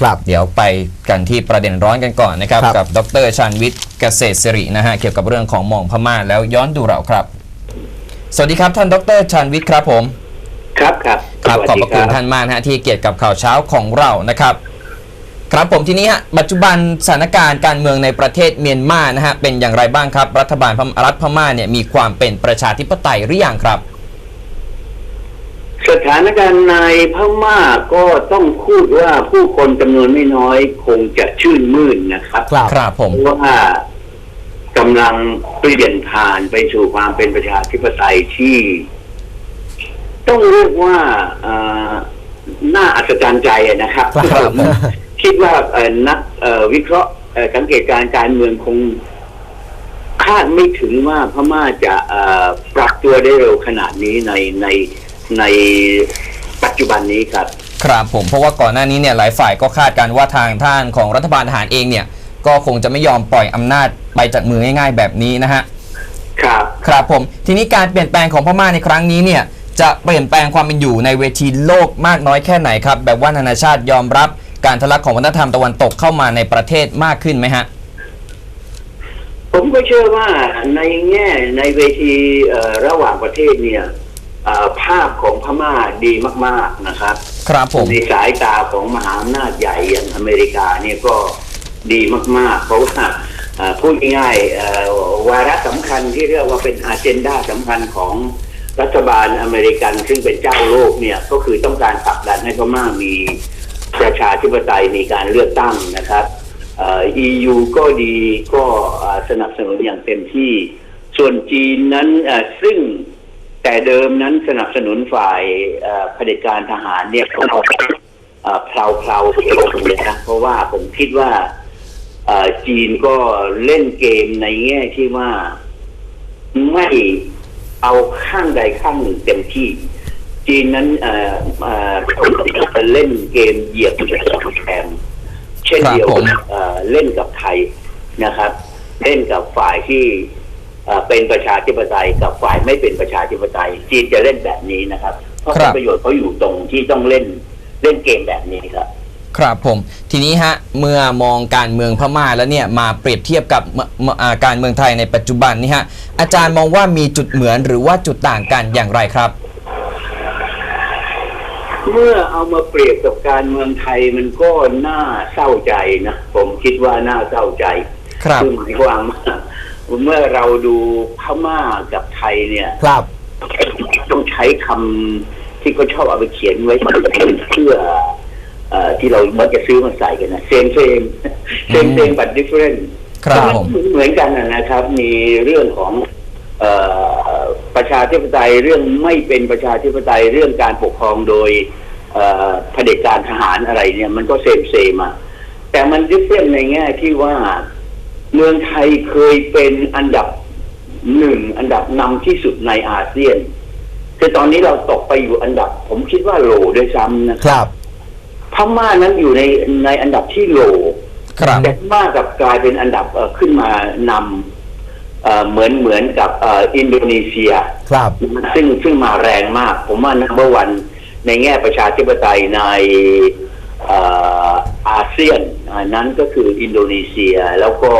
ครับเดี๋ยวไปกันที่ประเด็นร้อนกันก่อนนะครับ ครับ กับดรชาญวิทย์เกษตรสิรินะฮะเกี่ยวกับเรื่องของหมองพม่าแล้วย้อนดูเราครับ สวัสดีครับท่านดรชาญวิทย์ครับผม ครับครับครับสวัสขอบดีพระคุณท่านมากนะฮะที่ให้เกียรติกับข่าวเช้าของเรานะครับ ครับผมทีนี้ฮะปัจจุบันสถานการณ์การเมืองในประเทศเมียนมานะฮะเป็นอย่างไรบ้างครับ รัฐบาลพมรัฐพม่าเนี่ยมีความเป็นประชาธิปไตยหรือยังครับ สถานการณ์ในพม่าก็ต้องพูดว่าผู้คนจำนวนไม่น้อยคงจะชื่นมื่นนะครับครับครับผม เพราะว่ากำลังเปลี่ยนผ่านไปสู่ความเป็นประชาธิปไตยที่ ต้องเรียกว่าเอ่อน่าอัศจรรย์ใจอะนะครับ ครับ คิดว่าเอ่อนักเอ่อวิเคราะห์เอ่อสังเกตการณ์การเมืองคง คาดไม่ถึงว่าพม่าจะเอ่อปรับตัวได้เร็วขนาดนี้ในใน ในปัจจุบันนี้ครับ ครับผมเพราะว่าก่อนหน้านี้เนี่ยหลายฝ่ายก็คาดการณ์ว่าทางท่านของรัฐบาลทหารเองเนี่ย ก็คงจะไม่ยอมปล่อยอำนาจไปจากมือง่าย ๆ แบบนี้นะฮะครับครับผมทีนี้การเปลี่ยนแปลงของพม่าในครั้งนี้เนี่ยจะเปลี่ยนแปลงความเป็นอยู่ในเวทีโลกมากน้อยแค่ไหนครับ แบบว่านานาชาติยอมรับการทะลักของวัฒนธรรมตะวันตกเข้ามาในประเทศมากขึ้นไหมฮะ ผมก็เชื่อว่าในแง่ในเวทีเอ่อระหว่างประเทศเนี่ยเอ่อ ภาพของพม่าดีมากๆนะครับ ครับผมในสายตาของมหาอำนาจใหญ่อย่างอเมริกาเนี่ยก็ดีมากๆ เพราะว่าเอ่อพูดง่ายๆเอ่อวาระสำคัญที่เรียกว่าเป็นอาเจนดาสำคัญของรัฐบาลอเมริกันซึ่งเป็นเจ้าโลกเนี่ยก็คือต้องการผลักดันให้พม่ามีประชาธิปไตยมีการเลือกตั้งนะครับเอ่อ EU ก็ดีก็เอ่อสนับสนุนอย่างเต็มที่ ส่วนจีนนั้นเอ่อซึ่ง แต่เดิมนั้นสนับสนุนฝ่ายเอ่อเผด็จการทหารเนี่ยก็เอ่อเพลาเพลาๆเองเลยนะเพราะว่าผมคิดว่าเอ่อจีนก็เล่นเกมในแง่ที่ว่าไม่เอาข้างใดข้างหนึ่งเต็มที่ จีนนั้นเอ่อเอ่อจะเล่นเกมเหยียบแทนเช่นเดียวครับผมกับเอ่อเล่นกับไทยนะครับ เล่นกับฝ่ายที่ เอ่อเป็นประชาธิปไตยกับฝ่ายไม่เป็นประชาธิปไตยจีนจะเล่นแบบนี้นะครับ เพราะครัผลบประโยชน์เขาอยู่ตรงที่ต้องเล่นเล่นเกมแบบนี้ครับ ครับผมทีนี้ฮะเมื่อมองการเมืองพม่าแล้วเนี่ยมาเปรียบเทียบกับเมื่อเมื่ออ่าการเมืองไทยในปัจจุบันนี่ฮะอาจารย์มองว่ามีจุดเหมือนหรือว่าจุดต่างกันอย่างไรครับ เมื่อเอามาเปรียบกับการเมืองไทยมันก็น่าเศร้าใจนะผมคิดว่าน่าเศร้าใจครับอหมายความว่า เมื่อเราดูพม่ากับไทยเนี่ยครับต้องใช้คำที่เขาชอบเอาไปเขียนไว้เพื่อเอ่อที่เรามักจะซื้อมาใส่กันนะเซมเซมเซมเซมบัตดิเฟรนครับผมเหมือนกันนะนะครับ มีเรื่องของเออประชาธิปไตยเรื่องไม่เป็นประชาธิปไตยเรื่องการปกครองโดยเอ่อเผด็จการทหารอะไรเนี่ย มันก็เซมเซมอะแต่มันดิเฟรนในแง่ที่ว่าเมืองไทยเคยเป็นอันดับหนึ่งอันดับนำที่สุดในอาเซียน คือตอนนี้เราตกไปอยู่อันดับ ผมคิดว่าโหลด้วยซ้ำนะคครับรับพม่านั้นอยู่ในในอันดับที่โหลครับแต่พม่ากับกลายเป็นอันดับเอ่อขึ้นมานำเอ่อเหมือนเหมือนกับเอ่ออินโดนีเซีย ครับ ซึ่งซึ่งมาแรงมาก ผมว่านับวันในแง่ประชาธิปไตยในเอ่ออาเซียนอันนั้นก็คืออินโดนีเซียแล้วก็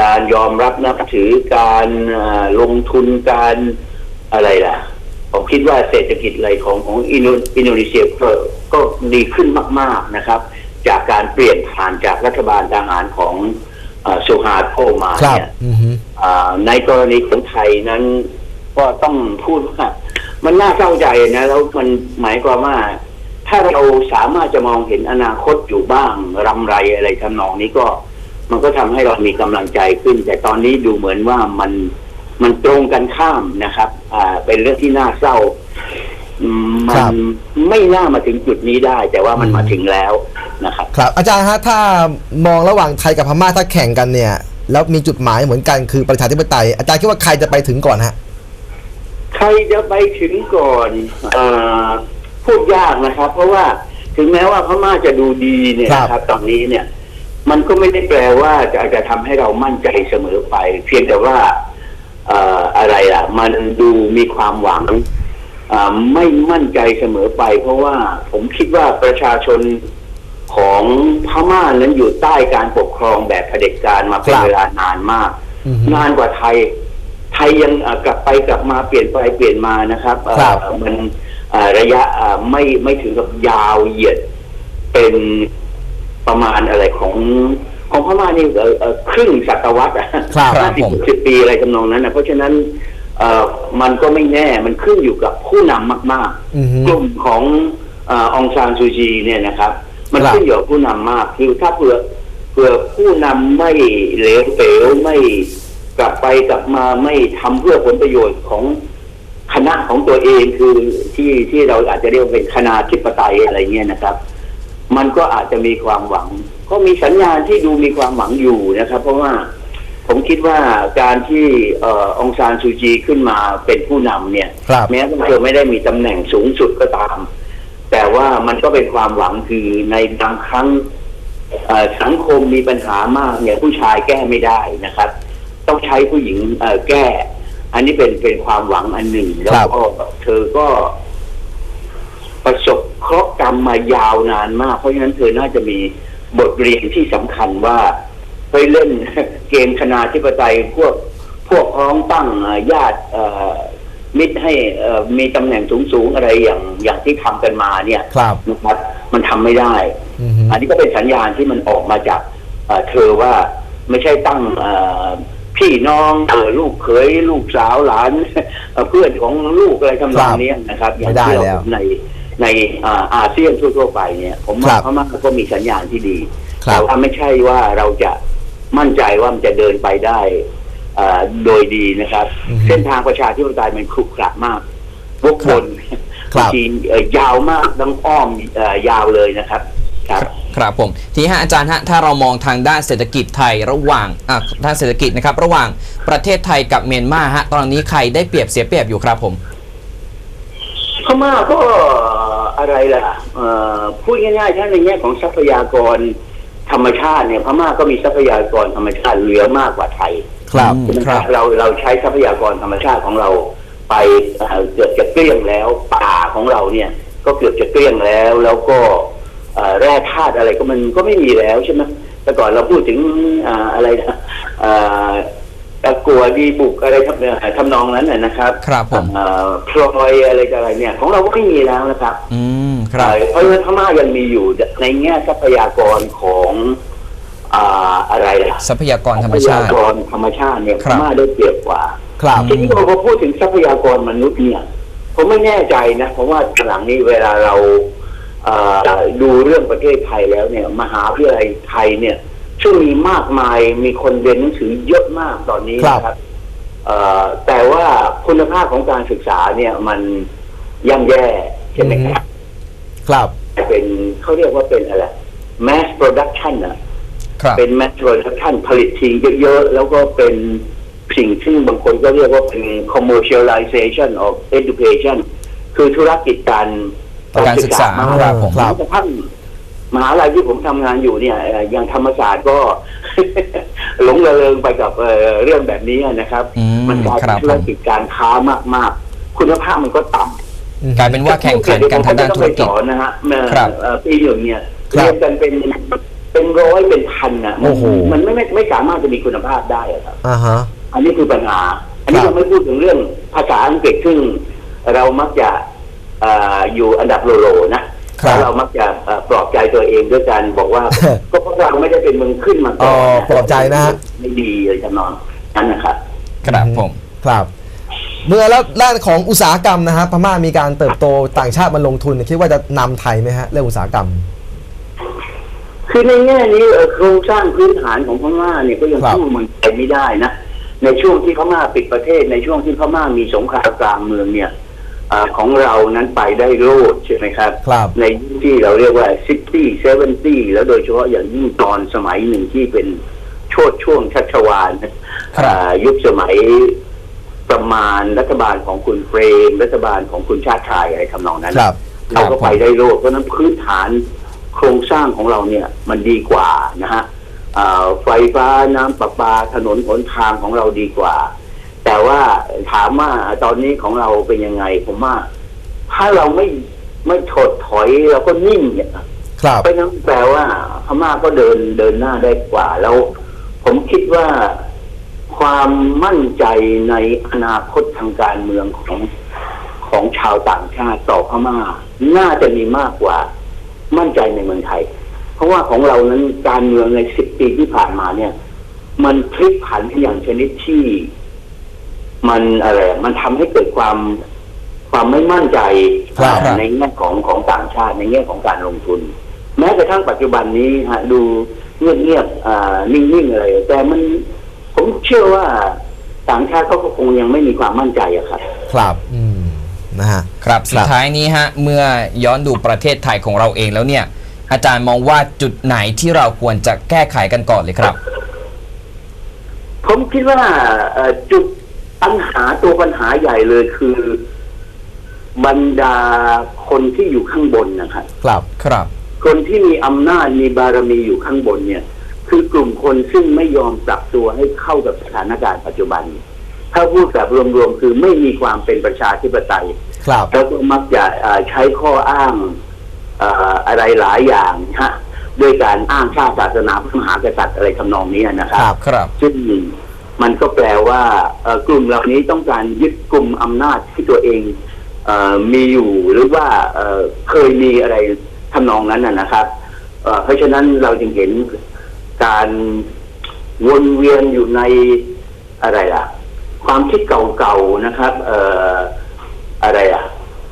การยอมรับนับถือการเอ่อลงทุนการอะไรล่ะ ผมคิดว่าเศรษฐกิจอะไรของของอินโดอินโดนีเซียก็ก็ดีขึ้นมาก ๆนะครับ จากการเปลี่ยนผ่านจากรัฐบาลทหารของเอ่อสุฮาโตมาครับเนี่ยอือฮึอ่าในกรณีของไทยนั้น ก็ต้องพูดว่ามันน่าเศร้าใจนะ แล้วมันหมายความว่า ถ้าเราสามารถจะมองเห็นอนาคตอยู่บ้างรำไรอะไรทำนองนี้ก็ มันก็ทำให้เรามีกำลังใจขึ้น แต่ตอนนี้ดูเหมือนว่ามันมันตรงกันข้ามนะครับ อ่า เป็นเรื่องที่น่าเศร้าอืมมัครันบไม่น่ามาถึงจุดนี้ได้ แต่ว่ามันมาถึงแล้วนะครับ ครับ อาจารย์ฮะถ้ามองระหว่างไทยกับพม่าถ้าแข่งกันเนี่ย แล้วมีจุดหมายเหมือนกันคือประชาธิปไตย อาจารย์คิดว่าใครจะไปถึงก่อนฮะใครจะไปถึงก่อนเออพูดยากนะครับ เพราะว่าถึงแม้ว่าพม่าจะดูดีเนี่ยครับนะครับ ตอนนี้เนี่ย มันก็ไม่ได้แปลว่าจะจะทำให้เรามั่นใจเสมอไป เพียงแต่ว่าเอ่ออะไรล่ะ มันดูมีความหวังอ่าไม่มั่นใจเสมอไป เพราะว่าผมคิดว่าประชาชนของพม่านั้นอยู่ใต้การปกครองแบบเผด็จการมาเป็นครับเวลานานมากอือฮึนานกว่าไทย ไทยยังเอ่อกลับไปกลับมาเปลี่ยนไปเปลี่ยนมานะครับเอ่อครับมันเอ่อระยะเอ่อไม่ไม่ถึงกับยาวเหยียดเป็น ประมาณอะไรของของพม่านี่เอ่อเอ่อครึ่งศตวรรษอะครับห้าสิบผมหกสิบปีอะไรทำนองนั้นนะเพราะฉะนั้นเอ่อมันก็ไม่แน่ มันขึ้นอยู่กับผู้นำมากอือฮึๆกลุ่มของเออองซานซูจีเนี่ยนะครับ มันครับขึ้นอยู่กับผู้นำมากคือถ้าเผื่อเผื่อผู้นำไม่เหลวเป๋วไม่กลับไปกลับมาไม่ทำเพื่อผลประโยชน์ของคณะของตัวเองคือที่ที่เราอาจจะเรียกว่าเป็นคณะธิปไตยอะไรเงี้ยนะครับ มันก็อาจจะมีความหวัง ก็มีสัญญาณที่ดูมีความหวังอยู่นะครับ เพราะว่าผมคิดว่าการที่เอ่อองซานซูจีขึ้นมาเป็นผู้นำเนี่ยครับแม้ว่าเธอไม่ได้มีตำแหน่งสูงสุดก็ตาม แต่ว่ามันก็เป็นความหวังคือในบางครั้งเอ่อสังคมมีปัญหามากเนี่ยผู้ชายแก้ไม่ได้นะครับ ต้องใช้ผู้หญิงเอ่อแก้ อันนี้เป็นเป็นความหวังอันหนึ่ง แล้วก็เธอก็ประสบเค ราะห์กรรมมายาวนานมาก เพราะฉะนั้นเธอน่าจะมีบทเรียนที่สำคัญว่าไปเล่นเกมคณาธิปไตยพวกพวกพ้องตั้งเอ่อญาติเอ่อมิตรให้เอ่อมีตำแหน่งสูงๆอะไรอย่างอย่างที่ทำกันมาเนี่ยครับนะครับมันทำไม่ได้อือฮึอันนี้ก็เป็นสัญญาณที่มันออกมาจากเอ่อเธอว่าไม่ใช่ตั้งเอ่อพี่น้องเออลูกเขยลูกสาวหลานเอ่อเพื่อนของลูกอะไรทำนองเนี้ยนะครับอย่างที่เราไม่ได้แล้วใน ในอ่าอาเซียนทั่วๆไปเนี่ย ผมครัว่าบพม่าก็มีสัญญาณที่ดีครับแต่ว่าไม่ใช่ว่าเราจะมั่นใจว่ามันจะเดินไปได้อ่าโดยดีนะครับอือฮึเส้นทางประชาธิปไตยมันขรุขระมากวกวนครับบางทีเอ่อยาวมากทั้งอ้อมเอ่อยาวเลยนะครับ ครับครับผมทีนี้ฮะอาจารย์ฮะถ้าเรามองทางด้านเศรษฐกิจไทยระหว่างอะด้านเศรษฐกิจนะครับ ระหว่างประเทศไทยกับเมียนมาฮะตอนนี้ใครได้เปรียบเสียเปรียบอยู่ครับผมพม่าก็ อะไรล่ะเอ่อพูดง่ายๆถ้าในแง่ของทรัพยากรธรรมชาติเนี่ยพม่าก็มีทรัพยากรธรรมชาติเหลือมากกว่าไทย ครับอืมใช่ไหมครับเราเราใช้ทรัพยากรธรรมชาติของเรา ไปเอ่อเกือบจะเกลี้ยงแล้วป่าของเราเนี่ย ก็เกือบจะเกลี้ยงแล้วแล้วก็เอ่อแร่ธาตุอะไรก็มันก็ไม่มีแล้วใช่ไหมแต่ก่อนเราพูดถึงอ่าอะไรนะอ่า ตะกัวดีบุกอะไรทำเอ่อทำนองนั้นนะนะครับครับผมเอ่อพลอยอะไรต่ออะไรเนี่ย ของเราก็ไม่มีแล้วนะครับ อืมครับเอ่อเพราะฉะนั้นพม่ายังมีอยู่ในแง่ทรัพยากรของอ่าอะไรล่ะทรัพยากรธรรมชาติทรัพยากรธรรมชาติเนี่ยคพรับม่าได้เปรียบกว่า ครับทีนี้พอพูดถึงทรัพยากรมนุษย์เนี่ยผมไม่แน่ใจนะเพราะว่าหลังนี้เวลาเราเอ่อดูเรื่องประเทศไทยแล้วเนี่ย มหาวิทยาลัยไทยเนี่ย ซึ่งมีมากมายมีคนเรียนหนังสือเยอะมากตอนนี้ครับนะครับเอ่อแต่ว่าคุณภาพของการศึกษาเนี่ยมันย่ำแย่ใช่ไหมครับครับเป็นเขาเรียกว่าเป็นอะไร mass production อะครับเป็น mass production ผลิตทิ้งเยอะๆ แล้วก็เป็นสิ่งซึ่งบางคนก็เรียกว่าเป็น commercialization of education คือธุรกิจการการศึกษามาครับผมครับกระทั่ง มหาลัยที่ผมทำงานอยู่เนี่ยเอ่ออย่างธรรมศาสตร์ก็ หลงระเริงไปกับเอ่อเรื่องแบบนี้นะครับอืมมันกลายครัเป็นบธุรกิจการค้ามาก ๆ คุณภาพมันก็ต่ำกลายเป็นว่าแข่งขันกันทางด้านธุรกิจผมไม่ต้องไปสอนนะฮะเมื่อครับเอ่อปีหนึ่งเนี่ยครับเรียนกันเป็นเป็นร้อยเป็นพันอะมัโอ้โหมันไม่ไม่ไม่สามารถจะมีคุณภาพได้อะครับอ่าฮะอันนี้คือปัญหา อันนี้ครัยับงไม่พูดถึงเรื่องภาษาอังกฤษซึ่งเรามักจะเอ่ออยู่อันดับโลโลนะ ครับ แล้วเรามักจะเอ่อปลอบใจตัวเองด้วยการบอกว่า ก็เพราะเราไม่ได้เป็นเมืองขึ้นมาก่อนอ๋อปลอบใจนะฮะ ไม่ดีเลยจำนองนั้นนะครับ ครับผม ครับ เมื่อแล้วด้านของอุตสาหกรรมนะฮะพม่ามีการเติบโตต่างชาติมาลงทุนคิดว่าจะนำไทยไหมฮะเรื่องอุตสาหกรรม คือในแง่นี้เอ่อโครงสร้างพื้นฐานของพม่าเนี่ยก็ยังครับ สู้เมืองไทยไม่ได้นะในช่วงที่พม่าปิดประเทศในช่วงที่พม่ามีสงครามกลางเมืองเนี่ยเออของเรานั้นไปได้โลดใช่ไหมครับครับในยุคที่เราเรียกว่า60 70แล้วโดยเฉพาะอย่างยิ่งตอนสมัยหนึ่งที่เป็นโชดช่วงชัชวาลนะครับอ่ายุคสมัยประมาณรัฐบาลของคุณเฟรม รัฐบาลของคุณชาติชายอะไรทำนองนั้นครับเราก็ไปได้โลดเพราะฉะนั้นพื้นฐานโครงสร้างของเราเนี่ยมันดีกว่านะฮะอ่าไฟฟ้าน้ำประปาถนนหนทางของเราดีกว่า แต่ว่าถามว่าตอนนี้ของเราเป็นยังไง ผมว่า ถ้าเราไม่ไม่ถดถอยเราก็นิ่งเนี่ยครับเพราะฉะนั้นแปลว่าพม่าก็เดินเดินหน้าได้กว่าแล้ว ผมคิดว่าความมั่นใจในอนาคตทางการเมืองของของชาวต่างชาติต่อพม่า น่าจะมีมากกว่า มั่นใจในเมืองไทย เพราะว่าของเรานั้นการเมืองในสิบปีที่ผ่านมาเนี่ย มันพลิกผันอย่างชนิดที่ มันอะไรมันทำให้เกิดความความไม่มั่นใจครับในแง่ของของต่างชาติในแง่ของการลงทุน แม้กระทั่งปัจจุบันนี้ฮะดูเงียบๆอ่านิ่งๆอะไรแต่มันผมเชื่อว่าต่างชาติเขาก็คงยังไม่มีความมั่นใจอะครับ ครับอืมนะฮะครับสุดท้ายนี้ฮะเมื่อย้อนดูประเทศไทยของเราเองแล้วเนี่ย อาจารย์มองว่าจุดไหนที่เราควรจะแก้ไขกันก่อนเลยครับ ผมคิดว่าเอ่อจุด ปัญหาตัวปัญหาใหญ่เลยคือ บรรดาคนที่อยู่ข้างบนนะครับครับครับ คนที่มีอำนาจมีบารมีอยู่ข้างบนเนี่ย คือกลุ่มคนซึ่งไม่ยอมปรับตัวให้เข้ากับสถานการณ์ปัจจุบัน ถ้าพูดแบบรวมๆคือไม่มีความเป็นประชาธิปไตยครับแล้วก็มักจะเอ่อใช้ข้ออ้างเอ่ออะไรหลายอย่างฮะด้วยการอ้างชาติศาสนาพระมหากษัตริย์อะไรทำนองนี้นะครัครับบครับซึ่ง มันก็แปลว่าเอ่อกลุ่มเหล่านี้ต้องการยึดกลุ่มอำนาจที่ตัวเองเออมีอยู่หรือว่าเอ่อเคยมีอะไรทำนองนั้นนะนะครับเอ่อเพราะฉะนั้นเราจึงเห็นการวนเวียนอยู่ในอะไรล่ะ ความคิดเก่าๆนะครับเอ่ออะไรอะ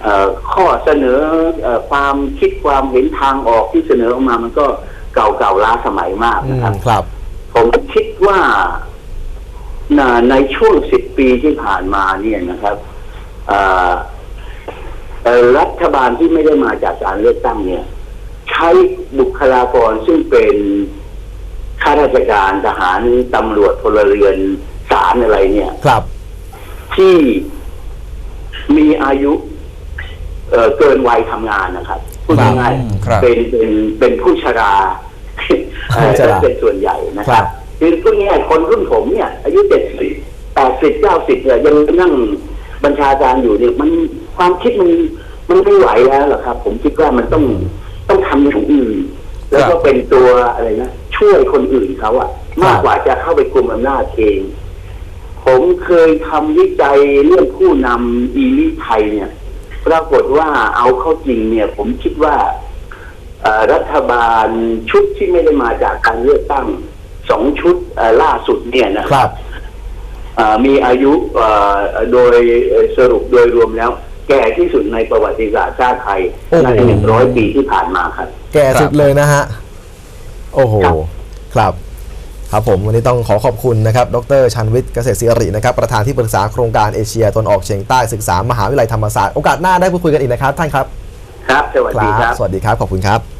เอ่อข้อเสนอเอ่อความคิดความเห็นทางออกที่เสนอออกมามันก็เก่าๆล้าสมัยมากอืนะมครับ ครับ ผมคิดว่าน่ะ ในช่วงสิบปีที่ผ่านมาเนี่ยนะครับเอ่อเอ่อรัฐบาลที่ไม่ได้มาจากการเลือกตั้งเนี่ย ใช้บุคลากรซึ่งเป็นข้าราชการทหารตำรวจพลเรือนศาลอะไรเนี่ย ครับ ที่มีอายุเอ่อเกินวัยทำงานนะครับพูดง่ายอืมครับๆเป็นเป็นเป็นผู้ชราเอ่อผู้ชราเป็นส่วนใหญ่นะคครัรับบ คือพูดง่ายๆคนรุ่นผมเนี่ย อายุเจ็ดสิบแปดสิบเก้าสิบเนี่ยยังนั่งบัญชาการอยู่เนี่ยมันความคิดมันมันไม่ไหวแล้วหรอครับ ผมคิดว่ามันต้องต้องทำอย่างอื่น แล้วก็เป็นตัวอะไรนะช่วยคนอื่นเขาอะมากกว่าจะเข้าไปกลุ่มอำนาจเอง ผมเคยทำวิจัยเรื่องผู้นำอีลิไทยเนี่ยปรากฏว่าเอาเข้าจริงเนี่ย ผมคิดว่ารัฐบาลชุดที่ไม่ได้มาจากการเลือกตั้ง สองชุดเอ่อล่าสุดเนี่ยนะคครัรับบเอ่อมีอายุเอ่อโดยเอ่อสรุปโดยรวมแล้ว แก่ที่สุดในประวัติศาสตร์ชาติไทยโอ้โหในหนึ่งร้อยปีที่ผ่านมาครับ แก่สุดเลยนะฮะ โอ้โหครับครับครับผมวันนี้ต้องขอขอบคุณนะครับดรชันวิทย์เกษตรศิรินะครับประธานที่ปรึกษาโครงการเอเชียตนออกเฉียงใต้ศึกษามหาวิทยาลัยธรรมศาสตร์โอกาสหน้าได้พูดคุยกันอีกนะครับท่านครับ ครับ สวัสดีครับ สวัสดีครับ ขอบคุณครับ